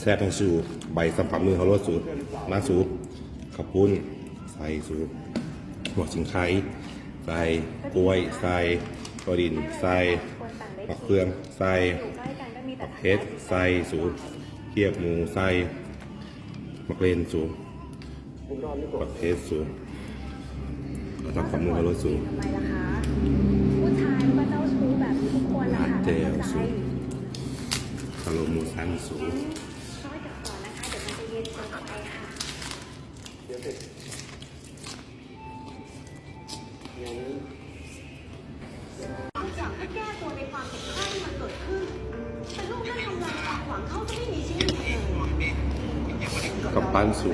แซ่บๆทั้งสูใบสัมผัสมือเขาโรดสูมาสูขับปุ้น ใส่สูหัวชิงไข่ใส่กล้วย ใส่กระดิน ใส่มะเฟือง ใส่อยู่ใกล้กันก็มีแต่เพชรใส่สูเกียบหมูใส่มะเรนสูปักเพชรสูแล้วก็ขับมือเขาโรดสูทำไมล่ะคะผู้ชายก็เจ้าชู้แบบนี้ทุกคนนะคะเจลเข้าใจสูคาโลมูซันสู จากให้แก้ตัวในความผิดพลาดที่มันเกิดขึ้น แต่ลูกได้ทำลายความหวังเขาจะไม่มีชีวิตเลยกับปั้นสู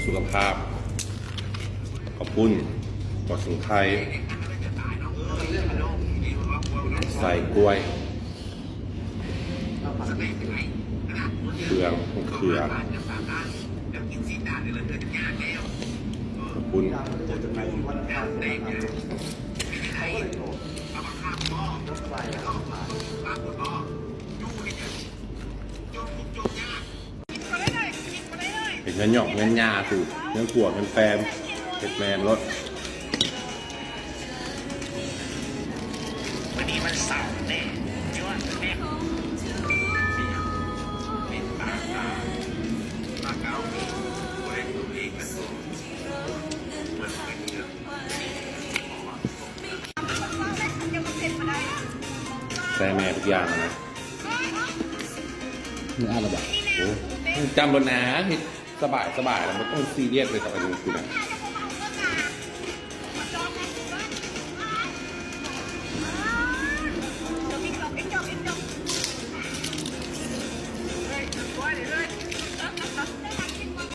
และสุขภาพ ขอบคุณกอดสิงไทยใส่กล้วยเครื่องเครือขอบคุณ เป็นเงินหยอกเงินยาสูตรเงินขวดเงินแฟมเก็ดแมนรถวันนี้มันเสาร์แน่ยอดแน่เป็นปากกาปากกาเองไว้ตัวเองกันเหมือนเป็นเรื่องใส่แม่ทุกอย่างนะนี่อ่านระบาดโอ้จำรถนะเฮ็ด สบายสบายแล้วมันต้องซีเรียสเลยกับอันนี้คือนะ